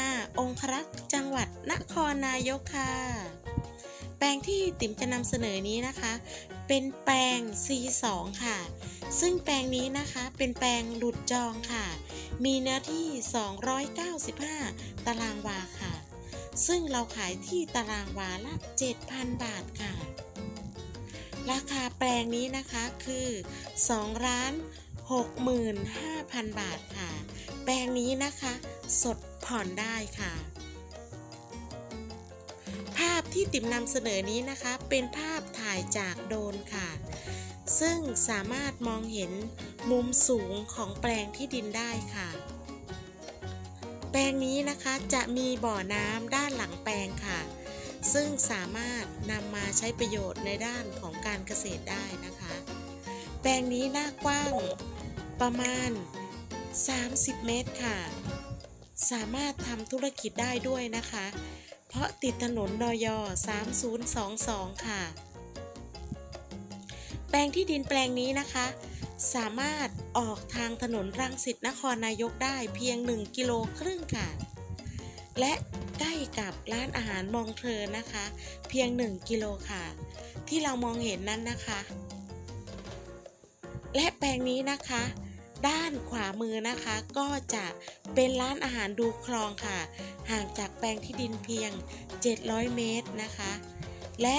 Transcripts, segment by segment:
15 องครักษ์จังหวัดนครนายกค่ะ แปลงที่ติ๋มจะนำเสนอนี้นะคะ เป็นแปลง C2 ค่ะ ซึ่งแปลงนี้นะคะเป็นแปลงหลุดจองค่ะ มีเนื้อที่ 295 ตารางวาค่ะ ซึ่งเราขายที่ตารางวาละ 7,000 บาทค่ะ ราคาแปลงนี้นะคะคือ 2 ล้าน65,000 บาทค่ะ แปลงนี้นะคะ สด ผ่อนได้ค่ะ ภาพที่ติ๋มนำเสนอนี้นะคะ เป็นภาพถ่ายจากโดรนค่ะ ซึ่งสามารถมองเห็นมุมสูงของแปลงที่ดินได้ค่ะ แปลงนี้นะคะจะมีบ่อน้ำด้านหลังแปลงค่ะ ซึ่งสามารถนำมาใช้ประโยชน์ในด้านของการเกษตรได้นะคะ แปลงนี้หน้ากว้างประมาณ 30 เมตรค่ะ สามารถทำธุรกิจได้ด้วยนะคะ เพราะติดถนนนอย3022 ค่ะ แปลงที่ดินแปลงนี้นะคะ สามารถออกทางถนนรังสิตนครนายกได้เพียง 1 กิโลครึ่งค่ะ และใกล้กับร้านอาหารมองเทอนะคะ เพียง 1 กิโลค่ะ ที่เรามองเห็นนั้นนะคะ และแปลงนี้นะคะ ด้านขวามือนะคะก็จะเป็นร้านอาหารดูคลองค่ะ ห่างจากแปลงที่ดินเพียง 700 เมตรนะคะ และ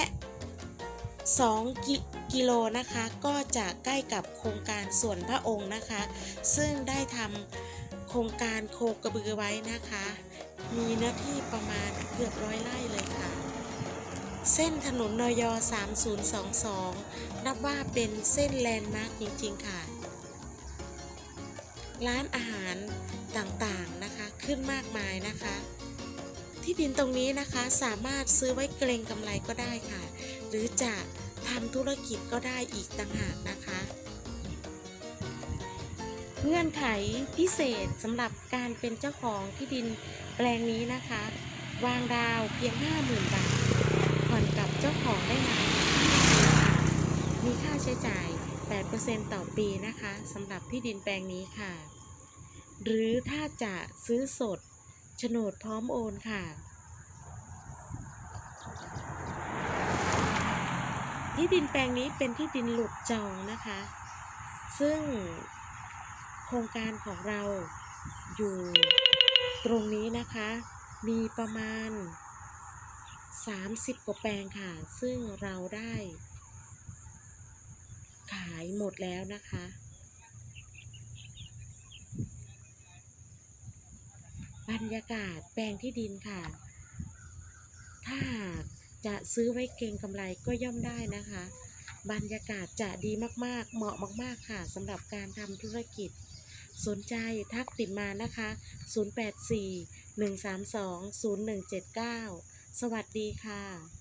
2กิกิโลนะคะก็จะใกล้กับโครงการส่วนพระองค์นะคะ ซึ่งได้ทำโครงการโคกระบือไว้นะคะ มีเนื้อที่ประมาณเกือบร้อยไร่เลยค่ะ เส้นถนนนย3022 นับว่าเป็นเส้นแลนด์มาร์กจริงๆค่ะ ร้านอาหารต่างๆนะคะขึ้นมากมายนะคะ ที่ดินตรงนี้นะคะสามารถซื้อไว้เกรงกำไรก็ได้ค่ะ หรือจะทำธุรกิจก็ได้อีกต่างหากนะคะ เงื่อนไขพิเศษสำหรับการเป็นเจ้าของที่ดินแปลงนี้นะคะ วางดาวเพียง 50,000 บาทผ่อนกับเจ้าของได้นานมีค่าใช้จ่าย 8%ต่อปีนะคะสำหรับที่ดินแปลงนี้ค่ะ หรือถ้าจะซื้อสดโฉนดพร้อมโอนค่ะ ที่ดินแปลงนี้เป็นที่ดินหลุดจองนะคะ ซึ่งโครงการของเราอยู่ตรงนี้นะคะ มีประมาณ 30 กว่าแปลงค่ะ ซึ่งเราได้ ขายหมดแล้วนะคะ บรรยากาศแปลงที่ดินค่ะ ถ้าหากจะซื้อไว้เก็งกำไรก็ย่อมได้นะคะ บรรยากาศจะดีมากๆ เหมาะมาก ๆ ค่ะสำหรับการทำธุรกิจ สนใจทักติดมานะคะ 084 132 0179 สวัสดีค่ะ